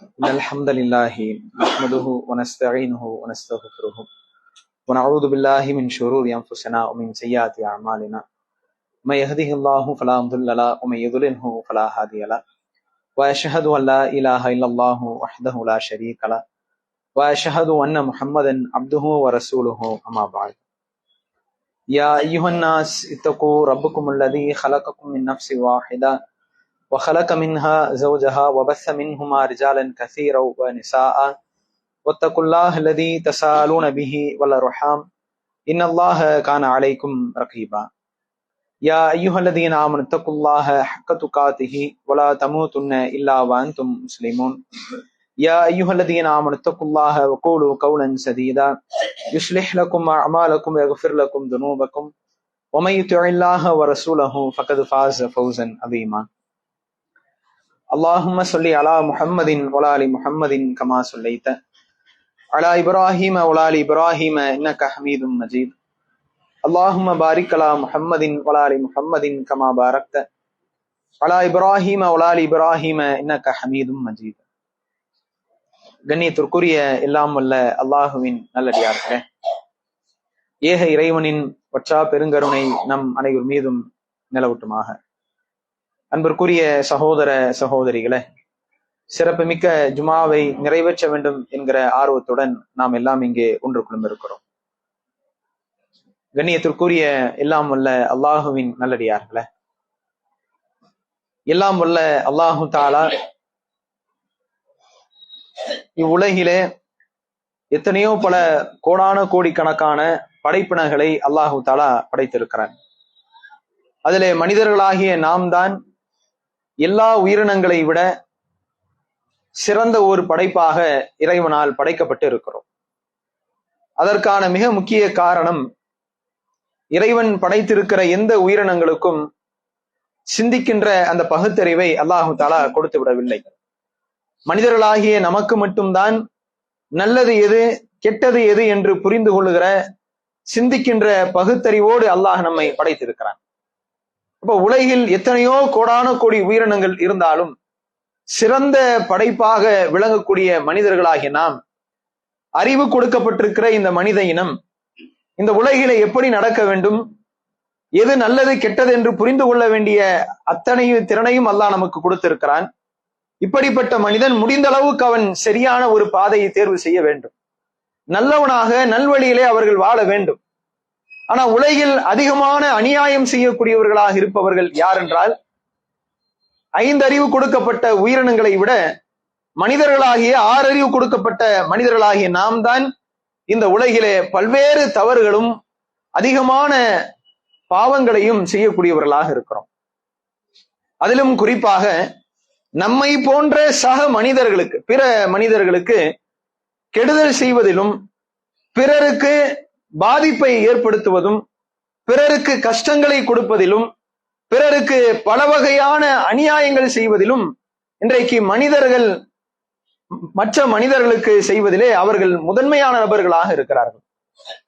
إن الحمد لله نحمده ونستعينه ونستغفره ونعوذ بالله من شرور أنفسنا ومن سيئات أعمالنا. من يهده الله فلا مضل له ومن يضلله فلا هادي له. وأشهد أن لا إله إلا الله وحده لا شريك له. وأشهد أن محمدا عبده ورسوله أما بعد. يا أيها الناس اتقوا ربكم الذي خلقكم من نفس واحدة وخلق منها زوجها وبث منهما رجالا كثيرا ونساء. واتقوا الله الذي تسالون به والأرحام. إن الله كان عليكم رقيبا. يا أيها الذين آمنوا اتقوا الله حق تقاته ولا تموتن إلا وأنتم مسلمون. يا أيها الذين آمنوا اتقوا الله وقولوا قولا سديدا. يصلح لكم أعمالكم ويغفر لكم ذنوبكم. ومن يطع الله ورسوله فقد فاز فوزا عظيما. அல்லாஹும சொல்லி அலா முஹம்மதின் ஒலாலி முஹம்மதின் கமா சொல்லித்த. அலா இப்ராஹிம ஒலாலி இப்ராஹிம இன்னக்க ஹமீதும் மஜீத். அல்லாஹும பாரிக் அலா முஹம்மதின் ஒலாலி முஹம்மதின் கமா பாரக்த. அலா இப்ராஹிம ஒலாலி இப்ராஹிம இன்னக்க ஹமீதும் மஜீத். கண்ணியத்திற்குரிய எல்லாம் வல்ல அல்லாஹுவின் நல்லடியார்களே. ஏக இறைவனின் ஒற்றா பெருங்கருணை நம் அனைவர் மீதும் நிலவட்டுமாக. அன்பிற்குரிய சகோதர சகோதரிகளே சிறப்புமிக்க ஜுமாவை நிறைவேற்ற வேண்டும் என்கிற ஆர்வத்துடன் நாம் எல்லாம் இங்கே ஒன்று குழுமிருக்கிறோம். கண்ணியத்திற்குரிய எல்லாம் வல்ல அல்லாஹுவின் நல்லடியார்களே எல்லாம் வல்ல அல்லாஹு தாலா இவ்வுலகிலே எத்தனையோ பல கோடான கோடிக்கணக்கான படைப்பினங்களை அல்லாஹு தாலா படைத்திருக்கிறான். அதிலே மனிதர்களாகிய நாம் தான் எல்லா உயிரினங்களை விட சிறந்த ஒரு படைப்பாக இறைவனால் படைக்கப்பட்டு இருக்கிறோம். அதற்கான மிக முக்கிய காரணம் இறைவன் படைத்திருக்கிற எந்த உயிரினங்களுக்கும் சிந்திக்கின்ற அந்த பகுத்தறிவை அல்லாஹு தாலா கொடுத்து விடவில்லை. மனிதர்களாகிய நமக்கு மட்டும்தான் நல்லது எது கெட்டது எது என்று புரிந்து கொள்ளுகிற சிந்திக்கின்ற பகுத்தறிவோடு அல்லாஹ் நம்மை படைத்திருக்கிறான். அப்ப உலகில் எத்தனையோ கோடான கோடி உயிரினங்கள் இருந்தாலும் சிறந்த படைப்பாக விளங்கக்கூடிய மனிதர்களாகிய நாம் அறிவு கொடுக்கப்பட்டிருக்கிற இந்த மனித இனம் இந்த உலகில எப்படி நடக்க வேண்டும் எது நல்லது கெட்டது என்று புரிந்து கொள்ள வேண்டிய அத்தனை திறனையும் அல்லாஹ் நமக்கு கொடுத்திருக்கிறான். இப்படிப்பட்ட மனிதன் முடிந்த அளவுக்கு அவன் சரியான ஒரு பாதையை தேர்வு செய்ய வேண்டும். நல்லவனாக நல்வழியிலே அவர்கள் வாழ வேண்டும். ஆனா உலகில் அதிகமான அநியாயம் செய்யக்கூடியவர்களாக இருப்பவர்கள் யார் என்றால் ஐந்தறிவு கொடுக்கப்பட்ட உயிரினங்களை விட மனிதர்களாகிய ஆறறிவு கொடுக்கப்பட்ட மனிதர்களாகிய நாம் தான் இந்த உலகிலே பல்வேறு தவறுகளும் அதிகமான பாவங்களையும் செய்யக்கூடியவர்களாக இருக்கிறோம். அதிலும் குறிப்பாக நம்மை போன்ற சக மனிதர்களுக்கு பிற மனிதர்களுக்கு கெடுதல் செய்வதிலும் பிறருக்கு பாதிப்பை ஏற்படுத்துவதும் பிறருக்கு கஷ்டங்களை கொடுப்பதிலும் பிறருக்கு பல வகையான அநியாயங்கள் செய்வதிலும் இன்றைக்கு மனிதர்கள் மற்ற மனிதர்களுக்கு செய்வதிலே அவர்கள் முதன்மையான நபர்களாக இருக்கிறார்கள்.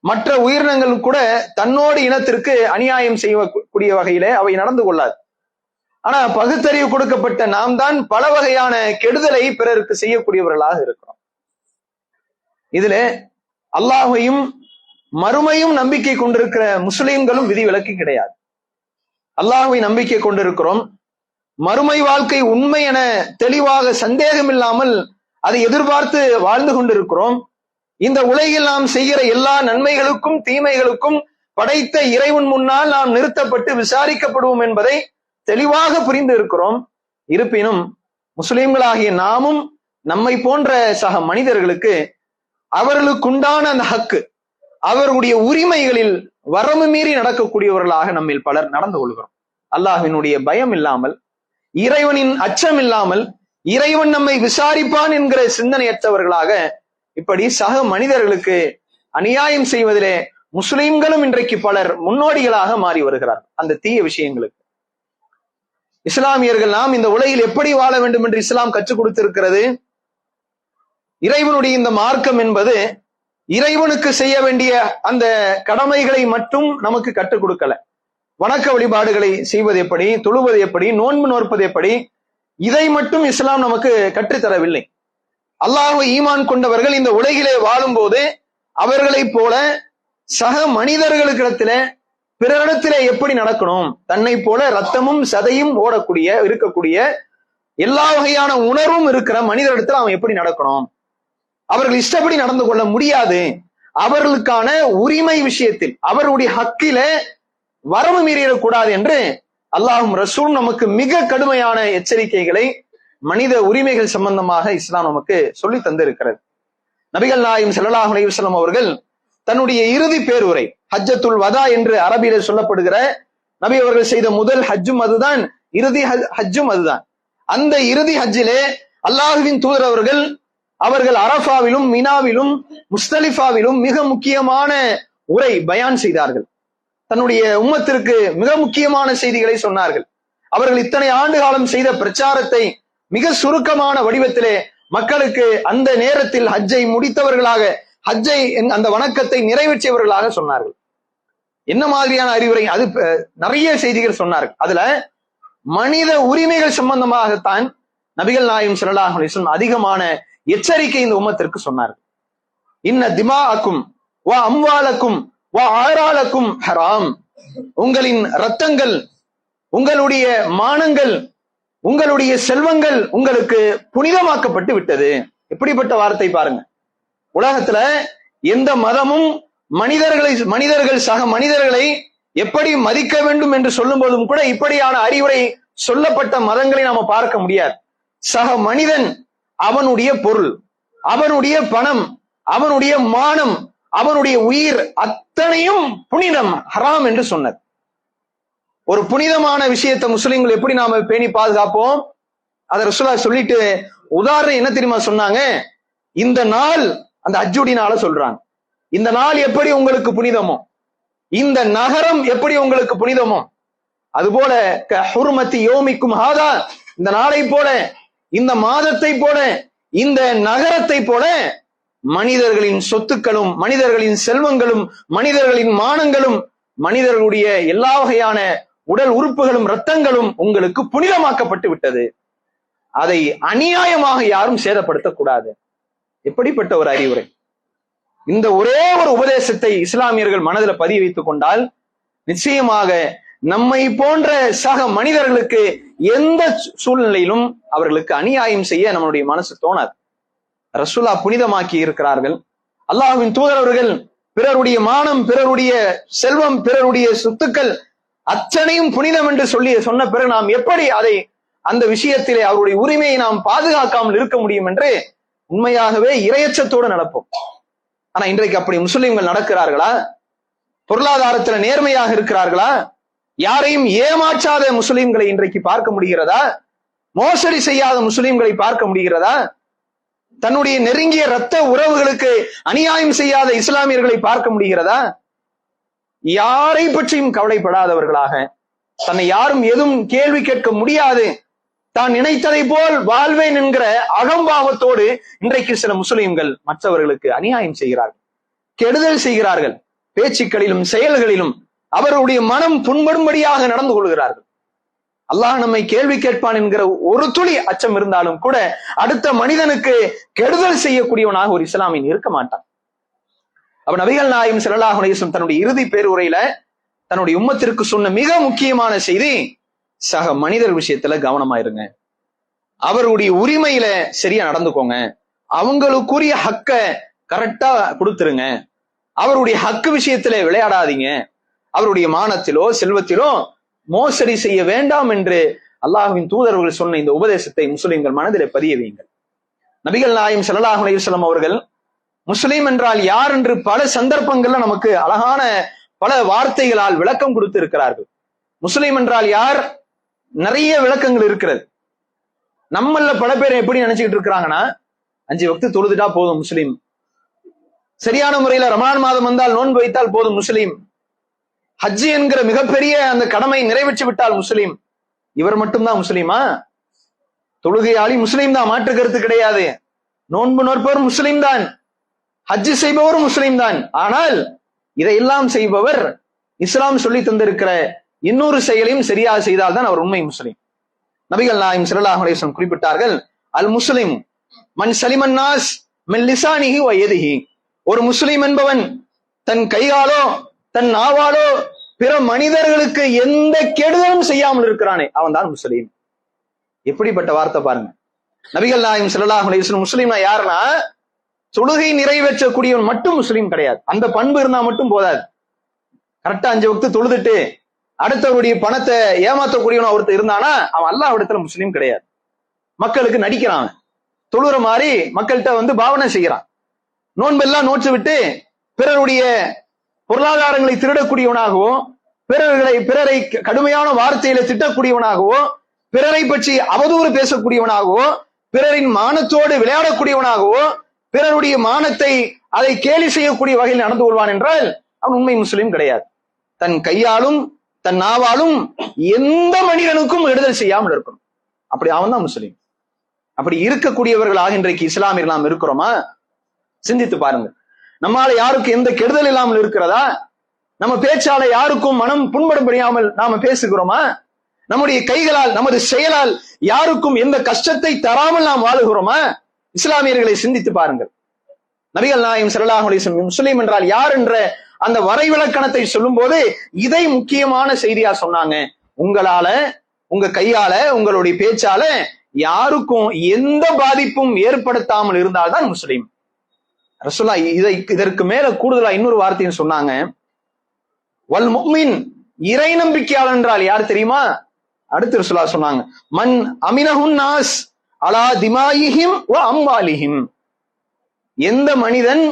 மற்ற உயிரினங்கள் கூட தன்னோடு இனத்திற்கு அநியாயம் செய்யக்கூடிய வகையிலே அவை நடந்து கொள்ளாது. ஆனா பகுத்தறிவு கொடுக்கப்பட்ட நாம் தான் பல வகையான கெடுதலை பிறருக்கு செய்யக்கூடியவர்களாக இருக்கிறோம். இதுல அல்லாஹையும் மறுமையும் நம்பிக்கை கொண்டிருக்கிற முஸ்லிம்களும் விதிவிலக்கு கிடையாது. அல்லாஹுவை நம்பிக்கை கொண்டிருக்கிறோம். மறுமை வாழ்க்கை உண்மை என தெளிவாக சந்தேகம் இல்லாமல் அதை எதிர்பார்த்து வாழ்ந்து கொண்டிருக்கிறோம். இந்த உலகில் நாம் செய்கிற எல்லா நன்மைகளுக்கும் தீமைகளுக்கும் படைத்த இறைவன் முன்னால் நாம் நிறுத்தப்பட்டு விசாரிக்கப்படுவோம் என்பதை தெளிவாக புரிந்து இருக்கிறோம். இருப்பினும் முஸ்லிம்களாகிய நாமும் நம்மை போன்ற சக மனிதர்களுக்கு அவர்களுக்குண்டான அந்த ஹக்கு அவர்களுடைய உரிமைகளில் வரம்பு மீறி நடக்கக்கூடியவர்களாக நம்மில் பலர் நடந்து கொள்கிறோம். அல்லாஹினுடைய பயம் இல்லாமல் இறைவனின் அச்சம் இல்லாமல் இறைவன் நம்மை விசாரிப்பான் என்கிற சிந்தனையற்றவர்களாக இப்படி சக மனிதர்களுக்கு அநியாயம் செய்வதிலே முஸ்லிம்களும் இன்றைக்கு பலர் முன்னோடிகளாக மாறி வருகிறார் அந்த தீய விஷயங்களுக்கு. இஸ்லாமியர்கள் நாம் இந்த உலகில் எப்படி வாழ வேண்டும் என்று இஸ்லாம் கற்றுக் கொடுத்திருக்கிறது? இறைவனுடைய இந்த மார்க்கம் என்பது இறைவனுக்கு செய்ய வேண்டிய அந்த கடமைகளை மட்டும் நமக்கு கற்றுக் கொடுக்கல. வணக்க வழிபாடுகளை செய்வது எப்படி தொழுவது எப்படி நோன்பு நோற்பது எப்படி இதை மட்டும் இஸ்லாம் நமக்கு கற்றுத்தரவில்லை. அல்லாஹ் ஈமான் கொண்டவர்கள் இந்த உலகிலே வாழும் போது அவர்களைப் போல சக மனிதர்களுக்கிடத்துல பிறரிடத்துல எப்படி நடக்கணும் தன்னை போல ரத்தமும் சதையும் ஓடக்கூடிய இருக்கக்கூடிய எல்லா வகையான உணர்வும் இருக்கிற மனிதரிடத்துல அவன் எப்படி நடக்கணும்? அவர்கள் இஷ்டப்படி நடந்து கொள்ள முடியாது. அவர்களுக்கான உரிமை விஷயத்தில் அவருடைய ஹக்கில வரவு மீறிடக்கூடாது என்று அல்லாஹும் ரசூல் நமக்கு மிக கடுமையான எச்சரிக்கைகளை மனித உரிமைகள் சம்பந்தமாக இஸ்லாம் நமக்கு சொல்லி தந்திருக்கிறது. நபிகள் நாயும் செல்லலாஹ் அலைஹி அவர்கள் தன்னுடைய இறுதி பேருரை ஹஜ்ஜத்துல் வதா என்று அரபியில சொல்லப்படுகிற நபி அவர்கள் செய்த முதல் ஹஜ்ஜும் அதுதான் இறுதி ஹஜ்- ஹஜ்ஜும் அதுதான். அந்த இறுதி ஹஜ்ஜிலே அல்லாஹுவின் தூதர் அவர்கள் அவர்கள் அரஃபாவிலும் மினாவிலும் முஸ்தலிஃபாவிலும் மிக முக்கியமான உரை பயான் செய்தார்கள். தன்னுடைய உம்மத்திற்கு மிக முக்கியமான செய்திகளை சொன்னார்கள். அவர்கள் இத்தனை ஆண்டு காலம் செய்த பிரச்சாரத்தை மிக சுருக்கமான வடிவத்திலே மக்களுக்கு அந்த நேரத்தில் ஹஜ்ஜை முடித்தவர்களாக ஹஜ்ஜை என்- அந்த வணக்கத்தை நிறைவேற்றியவர்களாக சொன்னார்கள். என்ன மாதிரியான அறிவுரை? அது நிறைய செய்திகள் சொன்னார்கள். அதுல மனித உரிமைகள் சம்பந்தமாகத்தான் நபிகள் நாயும் சிறலாக அதிகமான எச்சரிக்கை இந்த உமத்திற்கு சொன்னார்கள். இன்ன திமாஅக்கும் வா அம்வாலக்கும் வா ஆராலக்கும் ஹராம். உங்களின் ரத்தங்கள் உங்களுடைய மானங்கள் உங்களுடைய செல்வங்கள் உங்களுக்கு புனிதமாக்கப்பட்டு விட்டது. எப்படிப்பட்ட வார்த்தை பாருங்க. உலகத்துல எந்த மதமும் மனிதர்களை மனிதர்கள் சக மனிதர்களை எப்படி மதிக்க வேண்டும் என்று சொல்லும் போதும் கூட இப்படியான அறிவுரை சொல்லப்பட்ட மதங்களை நாம பார்க்க முடியாது. சக மனிதன் அவனுடைய பொருள் அவனுடைய பணம் அவனுடைய மானம் அவனுடைய உயிர் அத்தனையும் புனிதம் ஹராம் என்று சொன்னது. ஒரு புனிதமான விஷயத்தை முஸ்லிம்கள் எப்படி நாம பேணி பாதுகாப்போம்? அதை ரசுல்லா சொல்லிட்டு உதாரணம் என்ன தெரியுமா சொன்னாங்க? இந்த நாள் அந்த அஜுடி நாள சொல்றாங்க. இந்த நாள் எப்படி உங்களுக்கு புனிதமோ? இந்த நகரம் எப்படி உங்களுக்கு புனிதமோ? அதுபோல க ஹுர்மத்தி யோமிக்கும் ஹாதா இந்த நாளை போல இந்த மாதத்தை போல இந்த நகரத்தை போல மனிதர்களின் சொத்துக்களும் மனிதர்களின் செல்வங்களும் மனிதர்களின் மானங்களும் மனிதர்களுடைய எல்லா வகையான உடல் உறுப்புகளும் ரத்தங்களும் உங்களுக்கு புனிதமாக்கப்பட்டு விட்டது. அதை அநியாயமாக யாரும் சேதப்படுத்தக்கூடாது. எப்படிப்பட்ட ஒரு அறிவுரை? இந்த ஒரே ஒரு உபதேசத்தை இஸ்லாமியர்கள் மனதில் பதிய வைத்துக் கொண்டால் நிச்சயமாக நம்மை போன்ற சக மனிதர்களுக்கு எந்த சூழ்நிலையிலும் அவர்களுக்கு அநியாயம் செய்ய நம்மளுடைய மனசு தோணாது. ரசுல்லா புனிதமாக்கி இருக்கிறார்கள். அல்லாஹுவின் தூதரவர்கள் பிறருடைய மானம் பிறருடைய செல்வம் பிறருடைய சொத்துக்கள் அத்தனையும் புனிதம் என்று சொல்லி சொன்ன பிறகு நாம் எப்படி அதை அந்த விஷயத்திலே அவருடைய உரிமையை நாம் பாதுகாக்காமல் இருக்க முடியும் என்று உண்மையாகவே இரையச்சத்தோடு நடப்போம். ஆனா இன்றைக்கு அப்படி முஸ்லிம்கள் நடக்கிறார்களா? பொருளாதாரத்துல நேர்மையாக இருக்கிறார்களா? யாரையும் ஏமாற்றாத முஸ்லிம்களை இன்றைக்கு பார்க்க முடிகிறதா? மோசடி செய்யாத முஸ்லிம்களை பார்க்க முடிகிறதா? தன்னுடைய நெருங்கிய இரத்த உறவுகளுக்கு அநியாயம் செய்யாத இஸ்லாமியர்களை பார்க்க முடிகிறதா? யாரை பற்றியும் கவலைப்படாதவர்களாக தன்னை யாரும் எதுவும் கேள்வி கேட்க முடியாது. தான் நினைத்ததை போல் வாழ்வேன் என்கிற அகம்பாவத்தோடு இன்றைக்கு சில முஸ்லிம்கள் மற்றவர்களுக்கு அநியாயம் செய்கிறார்கள். கெடுதல் செய்கிறார்கள். பேச்சுக்களிலும் செயல்களிலும் அவருடைய மனம் புண்படும்படியாக நடந்து கொள்கிறார்கள். அல்லாஹ் நம்மை கேள்வி கேட்பான் என்கிற ஒரு துளி அச்சம் இருந்தாலும் கூட அடுத்த மனிதனுக்கு கெடுதல் செய்யக்கூடியவனாக ஒரு இஸ்லாமியன் இருக்க மாட்டான். அப்ப நபிகள் நாயும் ஸல்லல்லாஹு அலைஹி தன்னுடைய இறுதி பேருரையில தன்னுடைய உம்மத்திற்கு சொன்ன மிக முக்கியமான செய்தி சக மனிதர் விஷயத்துல கவனமாயிருங்க. அவருடைய உரிமையில சரியா நடந்துக்கோங்க. அவங்களுக்குரிய ஹக்க கரெக்டா கொடுத்துருங்க. அவருடைய ஹக்கு விஷயத்துல விளையாடாதீங்க. அவருடைய மானத்திலோ செல்வத்திலோ மோசடி செய்ய வேண்டாம் என்று அல்லாஹ்வின் தூதர்கள் சொன்ன இந்த உபதேசத்தை முஸ்லிம்கள் மனதிலே பதிய வையுங்கள். நபிகள் நாயம் ஸல்லல்லாஹு அலையுஸ்லாம் அவர்கள் முஸ்லீம் என்றால் யார் என்று பல சந்தர்ப்பங்கள்ல நமக்கு அழகான பல வார்த்தைகளால் விளக்கம் கொடுத்து இருக்கிறார்கள் முஸ்லீம் என்றால் யார்? நிறைய விளக்கங்கள் இருக்கிறது. நம்மள பல பேர் எப்படி நினைச்சுக்கிட்டு இருக்கிறாங்கன்னா அஞ்சு வக்து தொழுதுட்டா போதும் முஸ்லீம். சரியான முறையில ரமான் மாதம் வந்தால் நோன்பு வைத்தால் போதும் முஸ்லீம். ஹஜ் என்கிற மிகப்பெரிய அந்த கடமை நிறைவேற்றி விட்டால் முஸ்லீம். இவர் மட்டும்தான் முஸ்லீமா? தொழுகையாளி முஸ்லீம் தான் மாற்று கருத்து கிடையாது. நோன்பு நோற்பவர் முஸ்லீம் தான். ஹஜ்ஜு செய்பவரும் முஸ்லீம் தான். ஆனால் இதையெல்லாம் செய்பவர் இஸ்லாம் சொல்லி தந்திருக்கிற இன்னொரு செயலையும் சரியாக செய்தால்தான் அவர் உண்மை முஸ்லீம். நபிகள் நாயம் ஸல்லல்லாஹு அலைஹி குறிப்பிட்டார்கள் அல் முஸ்லிம் மன் சலிமன்னாஸ் மின் லிசானிஹி வயதிஹி ஒரு முஸ்லிம் என்பவன் தன் கையாலோ தன் நாவாலோ பிற மனிதர்களுக்கு எந்த கெடுதலும் செய்யாமல் இருக்கிறானே அவன் தான் முஸ்லீம். எப்படிப்பட்ட வார்த்தை பாருங்க. நபிகள் நாயம் ஸல்லல்லாஹு முஸ்லீம்னா யாருன்னா தொழுகை நிறைவேற்றக்கூடியவன் மட்டும் முஸ்லீம் கிடையாது. அந்த பண்பு இருந்தா மட்டும் போதாது. கரெக்டா அஞ்சு வக்து தொழுதுட்டு அடுத்தவருடைய பணத்தை ஏமாத்தக்கூடியவன் ஒருத்தர் இருந்தானா அவன் அல்லாஹ் இடத்துல முஸ்லீம் கிடையாது. மக்களுக்கு நடிக்கிறான். தொழுற மாதிரி மக்கள்கிட்ட வந்து பாவனை செய்யறான் நோன்பெல்லாம் நோச்சு விட்டு பிறருடைய பொருளாதாரங்களை திருடக்கூடியவனாகவும் பிறர்களை பிறரை கடுமையான வார்த்தையில திட்டக்கூடியவனாகவோ பிறரை பற்றி அவதூறு பேசக்கூடியவனாகவோ பிறரின் மானத்தோடு விளையாடக்கூடியவனாகவோ பிறருடைய மானத்தை அதை கேலி செய்யக்கூடிய வகையில் நடந்து கொள்வான் என்றால் அவன் உண்மை முஸ்லீம் கிடையாது. தன் கையாலும் தன் நாவாலும் எந்த மனிதனுக்கும் விடுதல் செய்யாமல் இருக்கணும். அப்படி அவன் தான் முஸ்லீம். அப்படி இருக்கக்கூடியவர்களாக இன்றைக்கு இஸ்லாமியர் நாம் இருக்கிறோமா? சிந்தித்து பாருங்க நம்மால யாருக்கு எந்த கெடுதல் இல்லாமல் இருக்கிறதா? நம்ம பேச்சால யாருக்கும் மனம் புண்படும்படியாமல் நாம பேசுகிறோமா? நம்முடைய கைகளால் நமது செயலால் யாருக்கும் எந்த கஷ்டத்தை தராமல் நாம் வாழுகிறோமா? இஸ்லாமியர்களை சிந்தித்து பாருங்கள். நபிகள் நாயம் ஸல்லல்லாஹு முஸ்லீம் என்றால் யார் என்ற அந்த வரைவிலக்கணத்தை சொல்லும் போது இதை முக்கியமான செய்தியா சொன்னாங்க. உங்களால உங்க கையால உங்களுடைய பேச்சால யாருக்கும் எந்த பாதிப்பும் ஏற்படுத்தாமல் இருந்தால்தான் முஸ்லீம். ரசூலா இதை இதற்கு மேல கூடுதலா இன்னொரு வார்த்தையும் சொன்னாங்க. வல் முக்மின் இறை நம்பிக்கையாளர் என்றால் யார் தெரியுமா? அடுத்து ரசூலா சொன்னாங்க மன் அமினஹுன் நாஸ் அலா திமாயிஹிம் வ அம்பாலிஹிம் எந்த மனிதன்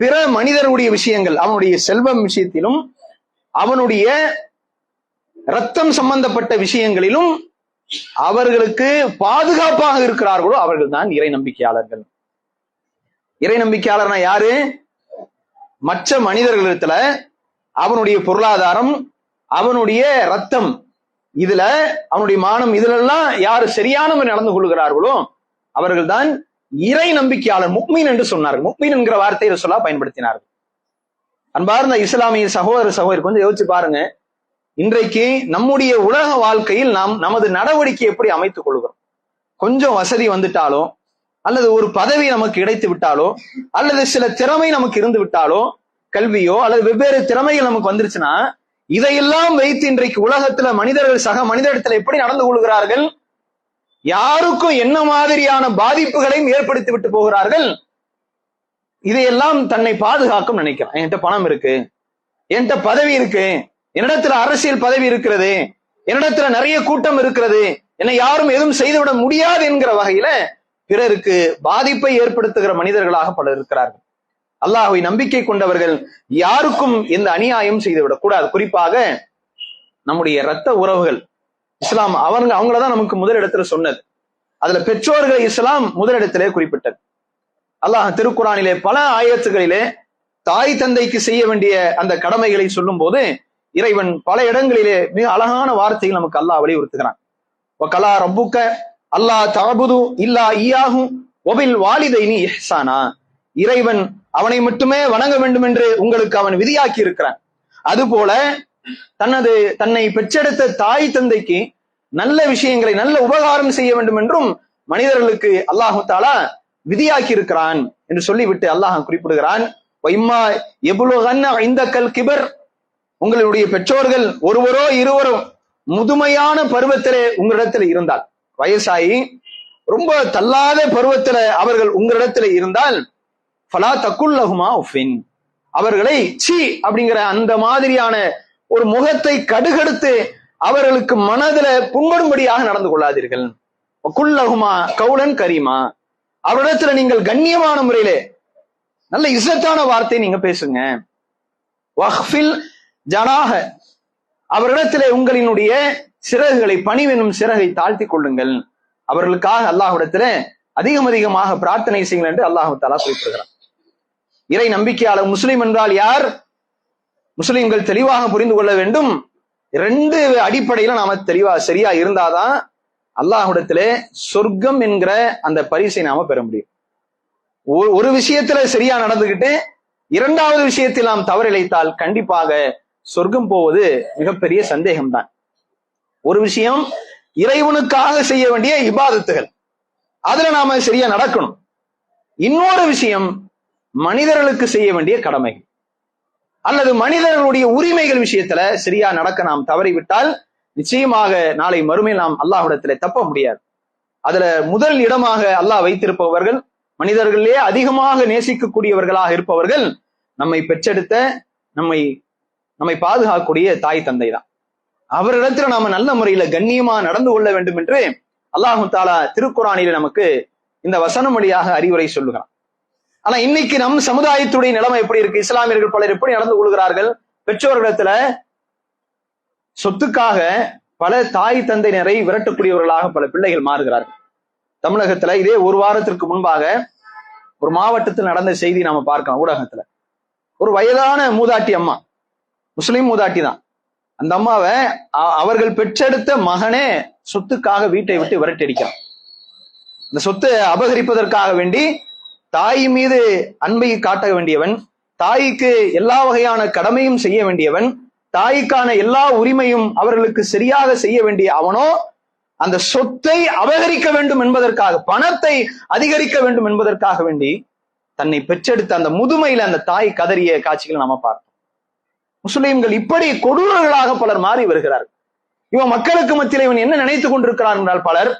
பிற மனிதருடைய விஷயங்கள் அவனுடைய செல்வம் விஷயத்திலும் அவனுடைய ரத்தம் சம்பந்தப்பட்ட விஷயங்களிலும் அவர்களுக்கு பாதுகாப்பாக இருக்கிறார்களோ அவர்கள் தான் இறை நம்பிக்கையாளர்கள். இறை நம்பிக்கையாளர்னா யாரு? மற்ற மனிதர்களிடத்துல அவனுடைய பொருளாதாரம் அவனுடைய ரத்தம் இதுல அவனுடைய மானம் இதுல எல்லாம் யாரு சரியானவர் நடந்து கொள்கிறார்களோ அவர்கள் தான் இறை நம்பிக்கையாளர் முக்மீன் என்று சொன்னார்கள். முக்மீன் என்கிற வார்த்தையை சொல்ல பயன்படுத்தினார்கள். அன்பார்ந்த இஸ்லாமிய சகோதர சகோதரி கொஞ்சம் யோசிச்சு பாருங்க. இன்றைக்கு நம்முடைய உலக வாழ்க்கையில் நாம் நமது நடவடிக்கை எப்படி அமைத்துக் கொள்கிறோம்? கொஞ்சம் வசதி வந்துட்டாலோ அல்லது ஒரு பதவி நமக்கு கிடைத்து விட்டாலோ அல்லது சில திறமை நமக்கு இருந்து விட்டாலோ கல்வியோ அல்லது வெவ்வேறு திறமைகள் நமக்கு வந்துருச்சுன்னா இதையெல்லாம் வைத்து இன்றைக்கு உலகத்துல மனிதர்கள் சக மனிதரிடத்துல எப்படி நடந்து கொள்கிறார்கள்? யாருக்கும் என்ன மாதிரியான பாதிப்புகளையும் ஏற்படுத்தி விட்டு போகிறார்கள்? இதையெல்லாம் தன்னை பாதுகாக்கும் நினைக்கிறான் என்கிட்ட பணம் இருக்கு. என்கிட்ட பதவி இருக்கு. என்னிடத்துல அரசியல் பதவி இருக்கிறது. என்னிடத்துல நிறைய கூட்டம் இருக்கிறது. என்னை யாரும் எதுவும் செய்துவிட முடியாது என்கிற வகையில பிறருக்கு பாதிப்பை ஏற்படுத்துகிற மனிதர்களாக பலர் இருக்கிறார்கள். அல்லாஹுவை நம்பிக்கை கொண்டவர்கள் யாருக்கும் எந்த அநியாயம் செய்துவிடக் கூடாது. குறிப்பாக நம்முடைய இரத்த உறவுகள். இஸ்லாம் அவங்க அவங்களதான் நமக்கு முதலிடத்துல சொன்னது. அதுல பெற்றோர்களை இஸ்லாம் முதலிடத்திலே குறிப்பிட்டது. அல்லாஹ் திருக்குறானிலே பல ஆயத்துகளிலே தாய் தந்தைக்கு செய்ய வேண்டிய அந்த கடமைகளை சொல்லும் போது இறைவன் பல இடங்களிலே மிக அழகான வார்த்தைகள் நமக்கு அல்லாஹ் வலியுறுத்துகிறான். கலா ரப்புக்க அல்லாஹ் தபுது இல்லா ஈயாகும் ஒபில் வாலிதைனி இஹ்சானா. இறைவன் அவனை மட்டுமே வணங்க வேண்டும் என்று உங்களுக்கு அவன் விதியாக்கி இருக்கிறான் அதுபோல தனது தன்னை பெற்றெடுத்த தாய் தந்தைக்கு நல்ல விஷயங்களை நல்ல உபகாரம் செய்ய வேண்டும் என்றும் மனிதர்களுக்கு அல்லாஹு தாலா விதியாக்கி இருக்கிறான் என்று சொல்லிவிட்டு அல்லாஹ் குறிப்பிடுகிறான். இந்த கல் கிபர். உங்களுடைய பெற்றோர்கள் ஒருவரோ இருவரோ முதுமையான பருவத்திலே உங்களிடத்தில் இருந்தால் வயசாகி ரொம்ப தள்ளாத பருவத்துல அவர்கள் உங்களிடத்துல இருந்தால் ஃபலா தக்குல்லகுமா உஃபின். அவர்களை சி அப்படிங்கிற அந்த மாதிரியான ஒரு முகத்தை கடுகடுத்து அவர்களுக்கு மனதுல புண்படும்படியாக நடந்து கொள்ளாதீர்கள். குல்லகுமா கவுலன் கரீமா. அவரிடத்துல நீங்கள் கண்ணியமான முறையிலே நல்ல இசத்தான வார்த்தை நீங்க பேசுங்க. வஹ்ஃபில் ஜனாக அவரிடத்திலே உங்களினுடைய சிறகுகளை பணிவெனும் சிறகை தாழ்த்தி கொள்ளுங்கள். அவர்களுக்காக அல்லாஹ்விடத்துல அதிகம் அதிகமாக பிரார்த்தனை செய்யுங்கள் என்று அல்லாஹு தாலா குறிப்பிடுகிறார் இறை நம்பிக்கையாளர் முஸ்லிம் என்றால் யார்? முஸ்லிம்கள் தெளிவாக புரிந்து கொள்ள வேண்டும். ரெண்டு அடிப்படையில நாம தெளிவா சரியா இருந்தாதான் அல்லாஹுடத்திலே சொர்க்கம் என்கிற அந்த பரிசை நாம பெற முடியும். ஒரு விஷயத்துல சரியா நடந்துகிட்டு இரண்டாவது விஷயத்தில் நாம் தவறிழைத்தால் கண்டிப்பாக சொர்க்கம் போவது மிகப்பெரிய சந்தேகம்தான். ஒரு விஷயம் இறைவனுக்காக செய்ய வேண்டிய இபாதத்துகள். அதுல நாம சரியா நடக்கணும். இன்னொரு விஷயம் மனிதர்களுக்கு செய்ய வேண்டிய கடமை அல்லது மனிதர்களுடைய உரிமைகள் விஷயத்துல சரியா நடக்க நாம் தவறிவிட்டால் நிச்சயமாக நாளை மறுமையில் நாம் அல்லாஹ்விடத்துல தப்ப முடியாது. அதுல முதல் இடமாக அல்லாஹ் வைத்திருப்பவர்கள் மனிதர்களே அதிகமாக நேசிக்கக்கூடியவர்களாக இருப்பவர்கள் நம்மை பெற்றெடுத்த நம்மை நம்மை பாதுகாக்கக்கூடிய தாய் தந்தை தான் அவரிடத்துல நாம நல்ல முறையில கண்ணியமா நடந்து கொள்ள வேண்டும் என்று அல்லாஹு தாலா திருக்குறானில நமக்கு இந்த வசனம் வழியாக அறிவுரை சொல்லுகிறான். ஆனா இன்னைக்கு நம் சமுதாயத்துடைய நிலைமை எப்படி இருக்கு? இஸ்லாமியர்கள் பலர் எப்படி நடந்து கொள்கிறார்கள்? பெற்றோர்களிடத்துல சொத்துக்காக பல தாய் தந்தையினரை விரட்டக்கூடியவர்களாக பல பிள்ளைகள் மாறுகிறார்கள். தமிழகத்துல இதே ஒரு வாரத்திற்கு முன்பாக ஒரு மாவட்டத்தில் நடந்த செய்தி நாம பார்க்கலாம் ஊடகத்துல. ஒரு வயதான மூதாட்டி அம்மா முஸ்லிம் மூதாட்டி தான். அந்த அம்மாவை அவர்கள் பெற்றெடுத்த மகனே சொத்துக்காக வீட்டை விட்டு விரட்டடிக்கிறான் இந்த சொத்தை அபகரிப்பதற்காக வேண்டி தாய் மீது அன்பை காட்ட வேண்டியவன் தாய்க்கு எல்லா வகையான கடமையும் செய்ய வேண்டியவன் தாய்க்கான எல்லா உரிமையும் அவர்களுக்கு சரியாக செய்ய வேண்டிய அவனோ அந்த சொத்தை அபகரிக்க வேண்டும் என்பதற்காக பணத்தை அதிகரிக்க வேண்டும் என்பதற்காக வேண்டி தன்னை பெற்றெடுத்த அந்த முதுமையில அந்த தாய் கதறிய காட்சிகளை நாம பார்த்தோம். முஸ்லிம்கள் இப்படி கொடூரர்களாக பலர் மாறி வருகிறார்கள். இவன் மக்களுக்கு மத்தியில் இவன் என்ன நினைத்துக் கொண்டிருக்கிறான் என்றால் பலர்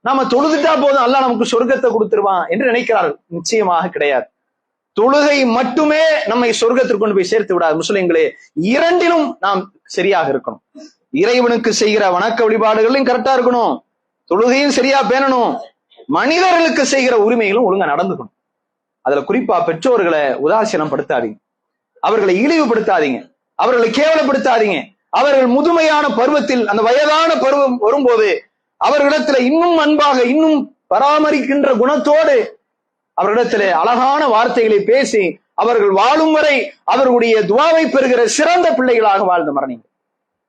நாம தொழுதுட்டா போதும் அல்லாஹ் நமக்கு சொர்க்கத்தை கொடுத்துருவான் என்று நினைக்கிறார்கள். நிச்சயமாக கிடையாது. தொழுகை மட்டுமே நம்மை சொர்க்கத்திற்கு கொண்டு போய் சேர்த்து விடாது. முஸ்லிம்களே இரண்டிலும் நாம் சரியாக இருக்கணும். இறைவனுக்கு செய்கிற வணக்க வழிபாடுகளையும் கரெக்டா இருக்கணும். தொழுகையும் சரியா பேணணும். மனிதர்களுக்கு செய்கிற உரிமைகளும் ஒழுங்கா நடந்துக்கணும். அதுல குறிப்பா பெற்றோர்களை உதாசீனம் படுத்தாதீங்க அவர்களை இழிவுபடுத்தாதீங்க. அவர்களை கேவலப்படுத்தாதீங்க. அவர்கள் முதுமையான பருவத்தில் அந்த வயதான பருவம் வரும்போது அவர்களிடத்துல இன்னும் அன்பாக இன்னும் பராமரிக்கின்ற குணத்தோடு அவர்களிடத்துல அழகான வார்த்தைகளை பேசி அவர்கள் வாழும் வரை அவர்களுடைய துவாவை பெறுகிற சிறந்த பிள்ளைகளாக வாழ்ந்த மரணிங்க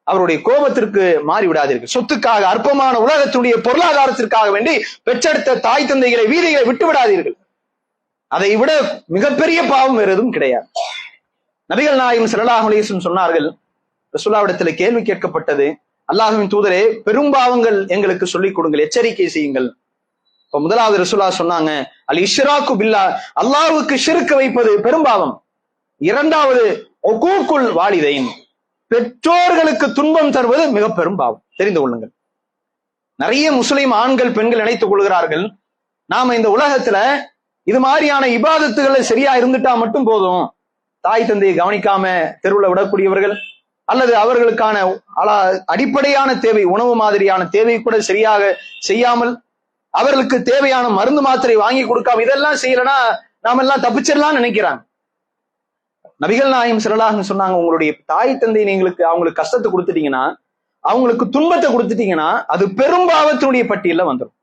அவருடைய கோபத்திற்கு மாறி விடாதீர்கள். சொத்துக்காக அற்பமான உலகத்துடைய பொருளாதாரத்திற்காக வேண்டி பெற்றெடுத்த தாய் தந்தைகளை வீதிகளை விட்டு விடாதீர்கள். அதை விட மிகப்பெரிய பாவம் வேறு எதுவும் கிடையாது. நபிகள் நாயகம் ஸல்லல்லாஹு சொன்னார்கள் ரசுல்லாவிடத்தில் கேள்வி கேட்கப்பட்டது அல்லாஹுவின் தூதரே பெரும்பாவங்கள் எங்களுக்கு சொல்லிக் கொடுங்கள் எச்சரிக்கை செய்யுங்கள். இப்ப முதலாவது ரசுல்லா சொன்னாங்க அல் இஷ்ராக்கு பில்லா அல்லாஹுக்கு ஷிருக்கு வைப்பது பெரும்பாவம் இரண்டாவது ஒகூக்குள் வாலிதையும் பெற்றோர்களுக்கு துன்பம் தருவது மிக பெரும்பாவம் தெரிந்து கொள்ளுங்கள். நிறைய முஸ்லிம் ஆண்கள் பெண்கள் நினைத்துக் கொள்கிறார்கள் நாம இந்த உலகத்துல இது மாதிரியான இபாதத்துகளை சரியா இருந்துட்டா மட்டும் போதும். தாய் தந்தையை கவனிக்காம தெருவுல விடக்கூடியவர்கள் அல்லது அவர்களுக்கான அலா- அடிப்படையான தேவை உணவு மாதிரியான தேவை கூட சரியாக செய்யாமல் அவர்களுக்கு தேவையான மருந்து மாத்திரை வாங்கி கொடுக்காம இதெல்லாம் செய்யலனா நாம எல்லாம் தப்பிச்சிடலாம்னு நினைக்கிறாங்க. நபிகள் நாயம் சிறலாக சொன்னாங்க உங்களுடைய தாய் தந்தை நீங்களுக்கு அவங்களுக்கு கஷ்டத்தை கொடுத்துட்டீங்கன்னா அவங்களுக்கு துன்பத்தை கொடுத்துட்டீங்கன்னா அது பெரும்பாவத்தினுடைய பட்டியல்ல வந்துடும்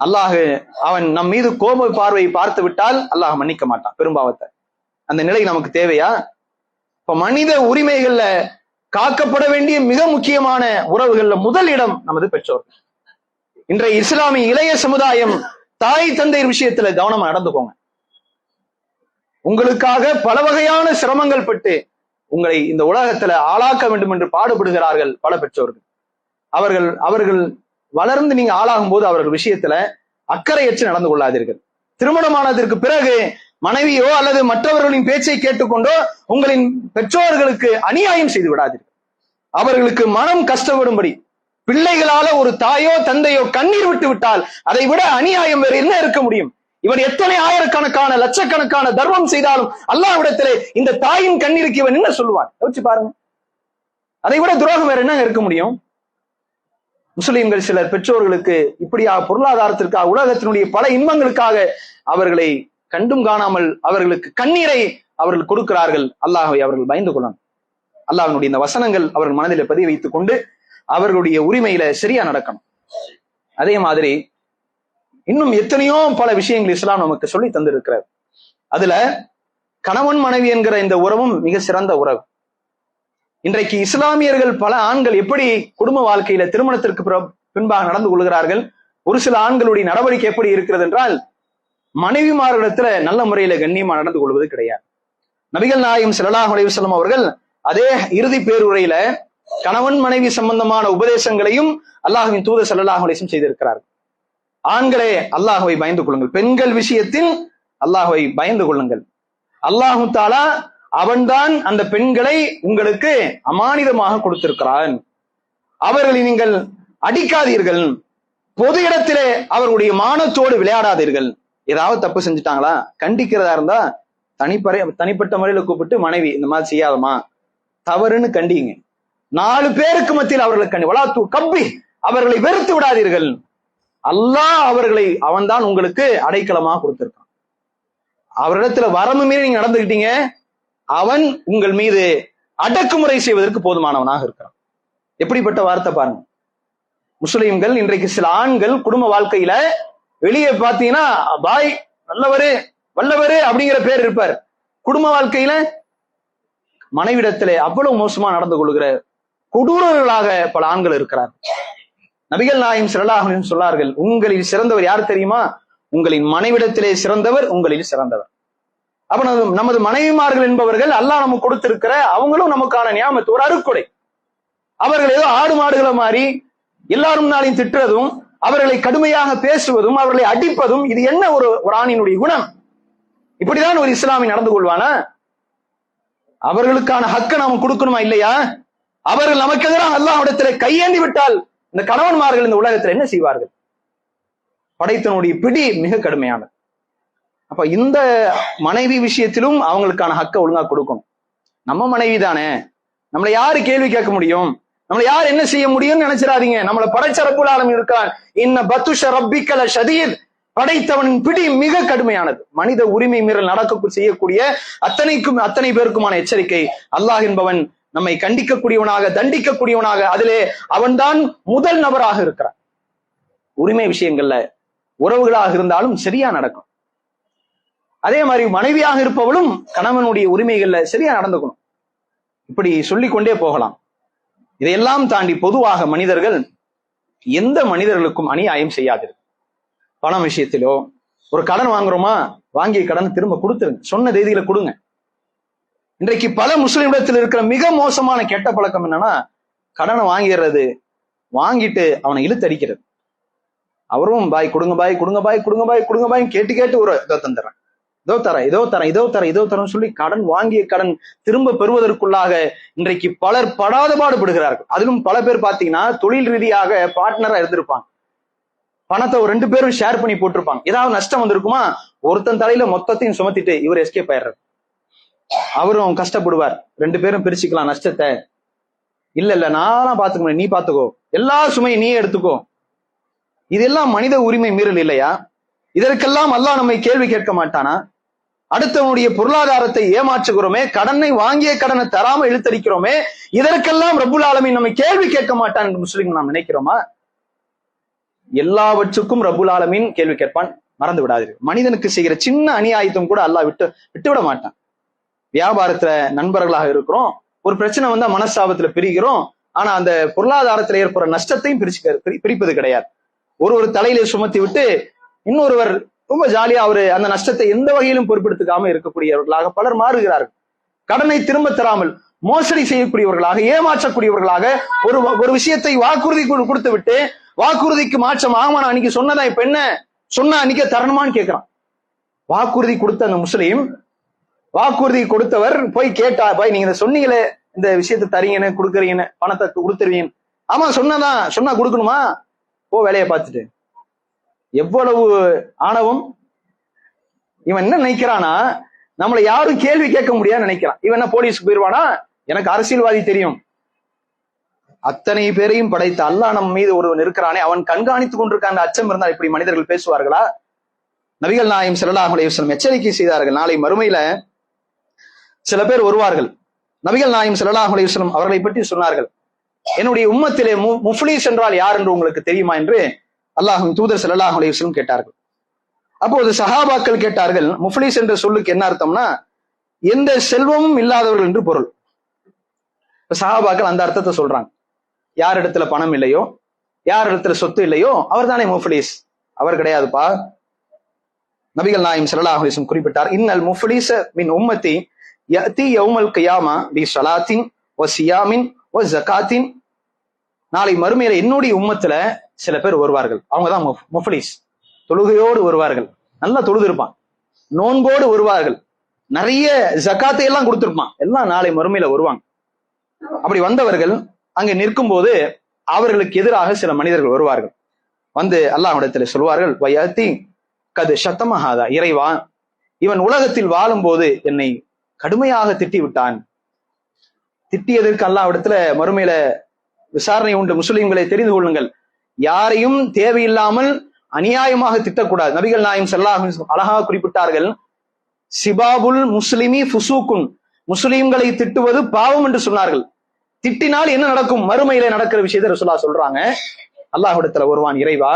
அல்லாஹ் அவன் நம் மீது கோப பார்வை பார்த்து விட்டால் அல்லாஹ் மன்னிக்க மாட்டான் பெரும்பாவத்தை அந்த நிலை நமக்கு தேவையா? இப்ப மனித உரிமைகள்ல காக்கப்பட வேண்டிய மிக முக்கியமான உறவுகள்ல முதல் இடம் நமது பெற்றோர். இன்றைய இஸ்லாமிய இளைய சமுதாயம் தாய் தந்தை விஷயத்துல கவனமா நடந்துக்கோங்க. உங்களுக்காக பல வகையான சிரமங்கள் பட்டு உங்களை இந்த உலகத்துல ஆளாக்க வேண்டும் என்று பாடுபடுகிறார்கள் பல பெற்றோர்கள். அவர்கள் அவர்கள் வளர்ந்து நீங்க ஆளாகும் போது அவர்கள் விஷயத்துல அக்கறையற்று நடந்து கொள்ளாதீர்கள். திருமணமானதற்கு பிறகு மனைவியோ அல்லது மற்றவர்களின் பேச்சை கேட்டுக்கொண்டோ உங்களின் பெற்றோர்களுக்கு அநியாயம் செய்து விடாதீர்கள். அவர்களுக்கு மனம் கஷ்டப்படும்படி. பிள்ளைகளால ஒரு தாயோ தந்தையோ கண்ணீர் விட்டு விட்டால் அதை விட அநியாயம் வேறு என்ன இருக்க முடியும்? இவன் எத்தனை ஆயிரக்கணக்கான லட்சக்கணக்கான தர்மம் செய்தாலும் அல்லாவிடத்திலே இந்த தாயின் கண்ணீருக்கு இவன் என்ன சொல்லுவான்? யோசிச்சு பாருங்க. அதை விட துரோகம் வேற என்ன இருக்க முடியும்? முஸ்லிம்கள் சிலர் பெற்றோர்களுக்கு இப்படியா பொருளாதாரத்திற்காக உலகத்தினுடைய பல இன்பங்களுக்காக அவர்களை கண்டும் காணாமல் அவர்களுக்கு கண்ணீரை அவர்கள் கொடுக்கிறார்கள். அல்லாஹை அவர்கள் பயந்து கொள்ளணும் அல்லாஹனுடைய இந்த வசனங்கள் அவர்கள் மனதில பதிய வைத்துக் கொண்டு அவர்களுடைய உரிமையில சரியா நடக்கணும். அதே மாதிரி இன்னும் எத்தனையோ பல விஷயங்கள் இஸ்லாம் நமக்கு சொல்லி தந்திருக்கிறார் அதுல கணவன் மனைவி என்கிற இந்த உறவும் மிக சிறந்த உறவு. இன்றைக்கு இஸ்லாமியர்கள் பல ஆண்கள் எப்படி குடும்ப வாழ்க்கையில திருமணத்திற்கு பிற- பின்பாக நடந்து கொள்கிறார்கள்? ஒரு சில ஆண்களுடைய நடவடிக்கை எப்படி இருக்கிறது என்றால் மனைவிமார்களிடத்துல நல்ல முறையில கண்ணியமா நடந்து கொள்வது கிடையாது. நபிகள் நாயகம் ஸல்லல்லாஹு அலைஹி அவர்கள் அதே இறுதி பேருரையில கணவன் மனைவி சம்பந்தமான உபதேசங்களையும் அல்லாஹுவின் தூத ஸல்லல்லாஹு அலைஹி செய்திருக்கிறார்கள் ஆண்களே அல்லாஹுவை பயந்து கொள்ளுங்கள். பெண்கள் விஷயத்தில் அல்லாஹுவை பயந்து கொள்ளுங்கள். அல்லாஹு தாலா அவன்தான் அந்த பெண்களை உங்களுக்கு அமானிதமாக கொடுத்திருக்கிறான். அவர்களை நீங்கள் அடிக்காதீர்கள். பொது இடத்திலே அவர்களுடைய மானத்தோடு விளையாடாதீர்கள். ஏதாவது தப்பு செஞ்சுட்டாங்களா? கண்டிக்கிறதா இருந்தா தனிப்பறை தனிப்பட்ட முறையில கூப்பிட்டு மனைவி இந்த மாதிரி செய்யாதமா தவறுன்னு கண்டிங்க. நாலு பேருக்கு மத்தியில் அவர்களை கண்டி வளாத்து கப்பி அவர்களை வெறுத்து விடாதீர்கள். அல்லாஹ் அவர்களை அவன்தான் உங்களுக்கு அடைக்கலமா கொடுத்திருக்கான். அவரிடத்துல வரம்பு மீறி நீங்க நடந்துகிட்டீங்க அவன் உங்கள் மீது அடக்குமுறை செய்வதற்கு போதுமானவனாக இருக்கிறான். எப்படிப்பட்ட வார்த்தை பாருங்க. முஸ்லிம்கள் இன்றைக்கு சில ஆண்கள் குடும்ப வாழ்க்கையில வெளியே பாத்தீங்கன்னா பாய் நல்லவரு வல்லவரு அப்படிங்கிற பேர் இருப்பார். குடும்ப வாழ்க்கையில மனைவிடத்திலே அவ்வளவு மோசமா நடந்து கொள்கிற கொடூரர்களாக பல ஆண்கள் இருக்கிறார் நபிகள் நாயும் சிறலாக சொன்னார்கள் உங்களில் சிறந்தவர் யார் தெரியுமா? உங்களின் மனைவிடத்திலே சிறந்தவர் உங்களில் சிறந்தவர். அப்ப நமது- நமது மனைவிமார்கள் என்பவர்கள் அல்லாஹ் நமக்கு கொடுத்திருக்கிற அவங்களும் நமக்கான நியாமத்து ஒரு அருக்குடை அவர்கள் ஏதோ ஆடு மாடுகளை மாறி எல்லாரும் நாளையும் திட்டுறதும் அவர்களை கடுமையாக பேசுவதும் அவர்களை அடிப்பதும் இது என்ன ஒரு ஒரு ஆணினுடைய குணம்? இப்படிதான் ஒரு இஸ்லாமி நடந்து கொள்வானா? அவர்களுக்கான ஹக்கை நாம கொடுக்கணுமா இல்லையா? அவர்கள் நமக்கு எதிராக அல்லாஹ்விடத்திலே கையேந்தி விட்டால் இந்த கணவன்மார்கள் இந்த உலகத்தில் என்ன செய்வார்கள்? படைத்தனுடைய பிடி மிக கடுமையானது. அப்ப இந்த மனைவி விஷயத்திலும் அவங்களுக்கான ஹக்கை ஒழுங்கா கொடுக்கணும். நம்ம மனைவி தானே நம்மளை யாரு கேள்வி கேட்க முடியும்? நம்மள யார் என்ன செய்ய முடியும்னு நினைச்சிடாதீங்க. நம்மள படைச்ச ஆளும் இருக்கான். இன்ன பத்துஷ ரப்பிக்கல ஷதீத். படைத்தவனின் பிடி மிக கடுமையானது. மனித உரிமை மீறல் நடக்க செய்யக்கூடிய அத்தனைக்கும் அத்தனை பேருக்குமான எச்சரிக்கை. அல்லாஹ் என்பவன் நம்மை கண்டிக்கக்கூடியவனாக தண்டிக்கக்கூடியவனாக அதிலே அவன்தான் முதல் நபராக இருக்கிறான். உரிமை விஷயங்கள்ல உறவுகளாக இருந்தாலும் சரியா நடக்கும். அதே மாதிரி மனைவியாக இருப்பவளும் கணவனுடைய உரிமைகள்ல சரியா நடந்துக்கணும். இப்படி சொல்லிக்கொண்டே போகலாம். இதையெல்லாம் தாண்டி பொதுவாக மனிதர்கள் எந்த மனிதர்களுக்கும் அநியாயம் செய்யாது பணம் விஷயத்திலோ ஒரு கடன் வாங்குறோமா வாங்கிய கடன் திரும்ப கொடுத்துருங்க. சொன்ன தேதியில கொடுங்க. இன்றைக்கு பல முஸ்லிமிடத்தில் இருக்கிற மிக மோசமான கெட்ட பழக்கம் என்னன்னா கடனை வாங்கிடுறது வாங்கிட்டு அவனை இழுத்தடிக்கிறது. அவரும் பாய் கொடுங்க பாய் கொடுங்க பாய் கொடுங்க பாய் கொடுங்க பாய் கேட்டு கேட்டு ஒரு இதை தந்துடுறேன். இதோ தரேன் இதோ தரேன் இதோ தரேன் இதோ தரேன் சொல்லி கடன் வாங்கிய கடன் திரும்ப பெறுவதற்குள்ளாக இன்றைக்கு பலர் படாத பாடுபடுகிறார்கள் அதிலும் பல பேர் பாத்தீங்கன்னா தொழில் ரீதியாக பார்ட்னரா இருந்திருப்பாங்க. பணத்தை ஒரு ரெண்டு பேரும் ஷேர் பண்ணி போட்டிருப்பாங்க. ஏதாவது நஷ்டம் வந்திருக்குமா? ஒருத்தன் தலையில மொத்தத்தையும் சுமத்திட்டு இவர் எஸ்கேப் ஆயிடுறாரு. அவரும் கஷ்டப்படுவார். ரெண்டு பேரும் பிரிச்சுக்கலாம் நஷ்டத்தை. இல்ல இல்ல நான்லாம் பாத்துக்க முடியும் நீ பாத்துக்கோ எல்லா சுமையும் நீ எடுத்துக்கோ. இதெல்லாம் மனித உரிமை மீறல் இல்லையா? இதற்கெல்லாம் அல்லாஹ் நம்மை கேள்வி கேட்க மாட்டானா? அடுத்தவனுடைய பொருளாதாரத்தை ஏமாற்றுகிறோமே கடனை வாங்கிய கடனை தராம இழுத்தடிக்கிறோமே இதற்கெல்லாம் ரபுல் ஆலமீன் நம்மை கேள்வி கேட்க மாட்டான் என்று முஸ்லிம் நாம் நினைக்கிறோமா? எல்லாவற்றுக்கும் ரபுல் ஆலமீன் கேள்வி கேட்பான் மறந்து விடாதீர்கள். மனிதனுக்கு செய்கிற சின்ன அநியாயத்தும் கூட அல்லாஹ் விட்டு விட்டுவிட மாட்டான். வியாபாரத்துல நண்பர்களாக இருக்கிறோம் ஒரு பிரச்சனை வந்தா மனஸ்தாபத்துல பிரிக்கிறோம் ஆனா அந்த பொருளாதாரத்துல ஏற்படுற நஷ்டத்தையும் பிரிச்சு பிரிப்பது கிடையாது. ஒரு ஒரு தலையில சுமத்தி விட்டு இன்னொருவர் ரொம்ப ஜாலியா அவரு அந்த நஷ்டத்தை எந்த வகையிலும் பொறுப்பெடுத்துக்காம இருக்கக்கூடியவர்களாக பலர் மாறுகிறார்கள். கடனை திரும்ப தராமல் மோசடி செய்யக்கூடியவர்களாக ஏமாற்றக்கூடியவர்களாக ஒரு ஒரு விஷயத்தை வாக்குறுதி கொடுத்து விட்டு வாக்குறுதிக்கு மாற்றம் ஆமா நான் அன்னைக்கு சொன்னதா இப்ப என்ன? சொன்ன அன்னைக்கு தரணுமான்னு கேட்கிறான். வாக்குறுதி கொடுத்த அந்த முஸ்லீம் வாக்குறுதி கொடுத்தவர் போய் கேட்டா போய் நீங்க இதை சொன்னீங்களே இந்த விஷயத்தை தரீங்கன்னு கொடுக்குறீங்கன்னு பணத்தை கொடுத்துருவீங்க ஆமா சொன்னதான் சொன்னா கொடுக்கணுமா? ஓ வேலையை பார்த்துட்டு. எவ்வளவு ஆணவம்? இவன் என்ன நினைக்கிறானா நம்மளை யாரும் கேள்வி கேட்க முடியாது நினைக்கிறான். இவன் என்ன போலீஸ்க்கு போயிடுவானா எனக்கு அரசியல்வாதி தெரியும். அத்தனை பேரையும் படைத்த அல்லாஹ் நம் மீது ஒருவன் இருக்கிறானே. அவன் கண்காணித்துக் கொண்டிருக்க அந்த அச்சம் இருந்தால் இப்படி மனிதர்கள் பேசுவார்களா? நபிகள் நாயம் ஸல்லல்லாஹு அலைஹி எச்சரிக்கை செய்தார்கள். நாளை மறுமையில சில பேர் வருவார்கள். நபிகள் நாயம் ஸல்லல்லாஹு அலைஹி அவர்களை பற்றி சொன்னார்கள். என்னுடைய உம்மத்திலே மு- முஃப்லீஸ் என்றால் யார் என்று உங்களுக்கு தெரியுமா என்று? அல்லாஹும் தூதர் ஸல்லல்லாஹு அலையுஸ்லும் கேட்டார்கள். அப்போது சஹாபாக்கள் கேட்டார்கள் முஃப்லீஸ் என்ற சொல்லுக்கு என்ன அர்த்தம்னா எந்த செல்வமும் இல்லாதவர்கள் என்று பொருள். இப்ப சஹாபாக்கள் அந்த அர்த்தத்தை சொல்றாங்க. யார் இடத்துல பணம் இல்லையோ யார் இடத்துல சொத்து இல்லையோ அவர் தானே முஃப்லீஸ். அவர் கிடையாதுப்பா. நபிகள் நாயம் ஸல்லல்லாஹு குறிப்பிட்டார் இன்னல் முஃப்லீஸ மின் உம்மத்தி யஅதி யௌமல் கியாமா பி சலாத்தின் ஓ சியாமின் ஓ ஜகாத்தின். நாளை மறுமையில என்னுடைய உம்மத்துல சில பேர் வருவார்கள். அவங்க தான் முஃப்- தொழுகையோடு வருவார்கள். நல்லா தொழுது இருப்பான். நோன்போடு வருவார்கள். நிறைய ஜக்காத்தை எல்லாம் கொடுத்துருப்பான். எல்லாம் நாளை மறுமையில வருவாங்க. அப்படி வந்தவர்கள் அங்கே நிற்கும் போது அவர்களுக்கு எதிராக சில மனிதர்கள் வருவார்கள். வந்து அல்லாஹ்விடத்துல சொல்வார்கள் வையத்தி கது சத்தமகாதா இறைவா இவன் உலகத்தில் வாழும்போது என்னை கடுமையாக திட்டி விட்டான் திட்டியதற்கு அல்லாஹ்விடத்துல மறுமையில விசாரணை உண்டு. முஸ்லிம்களை தெரிந்து கொள்ளுங்கள். யாரையும் தேவையில்லாமல் அநியாயமாக திட்டக்கூடாது. நபிகள் நாயம் ஸல்லல்லாஹு அழகாக குறிப்பிட்டார்கள் சிபாபுல் முஸ்லிமி ஃபுசூக்குன். முஸ்லிம்களை திட்டுவது பாவம் என்று சொன்னார்கள். திட்டினால் என்ன நடக்கும்? மறுமையில நடக்கிற விஷயத்தை ரசுல்லா சொல்றாங்க. அல்லாஹிடத்துல வருவான் இறைவா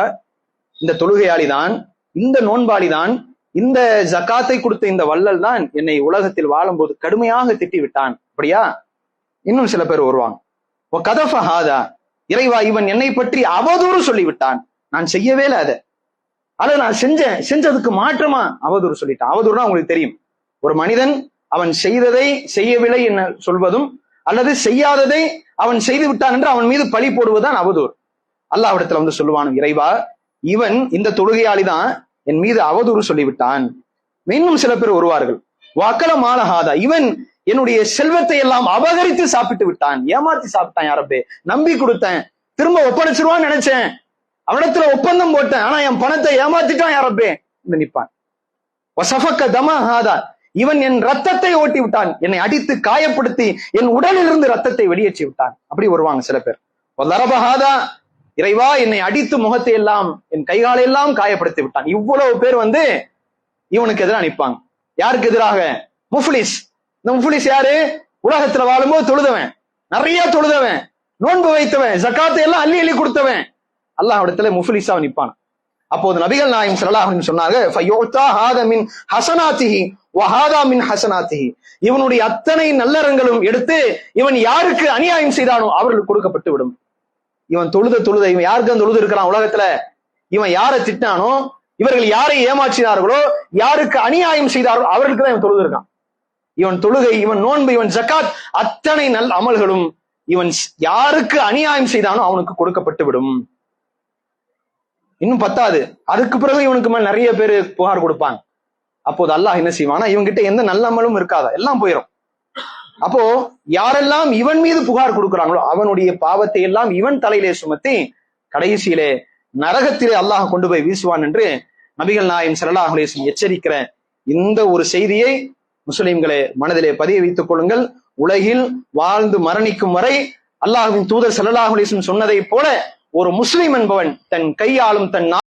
இந்த தொழுகையாளிதான் இந்த நோன்பாளிதான் இந்த ஜக்காத்தை கொடுத்த இந்த வள்ளல் தான் என்னை உலகத்தில் வாழும்போது கடுமையாக திட்டி விட்டான் அப்படியா? இன்னும் சில பேர் வருவாங்க. இறைவா இவன் என்னை பற்றி அவதூறு சொல்லிவிட்டான். நான் செய்யவே இல்லை அதை. அல்லது நான் செஞ்சேன். செஞ்சதுக்கு மாற்றமா அவதூறு சொல்லிட்டான். அவதூறுனா உங்களுக்கு தெரியும். ஒரு மனிதன் அவன் செய்ததை செய்யவில்லை என்ன சொல்வதும் அல்லது செய்யாததை அவன் செய்து விட்டான் என்று அவன் மீது பழி போடுவதுதான் அவதூறு. அல்லாவிடத்துல வந்து சொல்லுவான் இறைவா இவன் இந்த தொழுகையாளி தான் என் மீது அவதூறு சொல்லிவிட்டான். இன்னும் சில பேர் வருவார்கள். வாக்கல மாலஹாதா இவன் என்னுடைய செல்வத்தை எல்லாம் அபகரித்து சாப்பிட்டு விட்டான். ஏமாத்தி சாப்பிட்டான் யாரப்பே? நம்பி கொடுத்தேன். திரும்ப ஒப்படைச்சிருவான்னு நினைச்சேன். அவனிடத்துல ஒப்பந்தம் போட்டேன். ஆனா என் பணத்தை ஏமாத்திட்டான் யாரப்பே? இந்த நிப்பான் வசஃபக்க தமஹாதா இவன் என் ரத்தத்தை ஓட்டி விட்டான். என்னை அடித்து காயப்படுத்தி என் உடலில் இருந்து ரத்தத்தை வெளியேற்றி விட்டான். அப்படி வருவாங்க சில பேர். வல்லரபஹாதா இறைவா என்னை அடித்து முகத்தை எல்லாம் என் கைகாலை எல்லாம் காயப்படுத்தி விட்டான். இவ்வளவு பேர் வந்து இவனுக்கு எதிராக நிற்பாங்க. யாருக்கு எதிராக? முஃப்லிஸ். இந்த முஃபுலிஸ் யாரு? உலகத்துல வாழும்போது தொழுதவன். நிறைய தொழுதவன். நோன்பு வைத்தவன். ஜக்காத்தை எல்லாம் அள்ளி அள்ளி கொடுத்தவன். அல்லாஹ் இடத்துல முஃபுலிஸா நிப்பான் அப்போது நபிகள் நாயம் ஸல்லல்லாஹு சொன்னாங்க வஹாதா மின் இவனுடைய அத்தனை நல்லறங்களும் எடுத்து இவன் யாருக்கு அநியாயம் செய்தானோ அவர்களுக்கு கொடுக்கப்பட்டு விடும். இவன் தொழுத தொழுத இவன் யாருக்கு அந்த தொழுது இருக்கிறான் உலகத்துல? இவன் யாரை திட்டானோ இவர்கள் யாரை ஏமாற்றினார்களோ யாருக்கு அநியாயம் செய்தார்களோ அவர்களுக்கு தான் இவன் தொழுது இருக்கான். இவன் தொழுகை இவன் நோன்பு இவன் ஜக்காத் அத்தனை நல் அமல்களும் இவன் யாருக்கு அநியாயம் செய்தானோ அவனுக்கு கொடுக்கப்பட்டு விடும். இன்னும் பத்தாது. அதுக்கு பிறகு இவனுக்கு மேல நிறைய பேர் புகார் கொடுப்பாங்க. அப்போது அல்லாஹ் என்ன செய்வானா இவன்கிட்ட எந்த நல்ல அமலும் இருக்காதா? எல்லாம் போயிடும் அப்போ யாரெல்லாம் இவன் மீது புகார் கொடுக்கிறாங்களோ அவனுடைய பாவத்தை எல்லாம் இவன் தலையிலே சுமத்தி கடைசியிலே நரகத்திலே அல்லாஹ் கொண்டு போய் வீசுவான் என்று நபிகள் நாயம் ஸல்லல்லாஹு எச்சரிக்கிற இந்த ஒரு செய்தியை முஸ்லிம்களே மனதிலே பதிய வைத்துக் கொள்ளுங்கள். உலகில் வாழ்ந்து மரணிக்கும் வரை அல்லாஹின் தூதர் சல்லாஹ் சொன்னதைப் சொன்னதை போல ஒரு முஸ்லிம் என்பவன் தன் கையாலும் தன்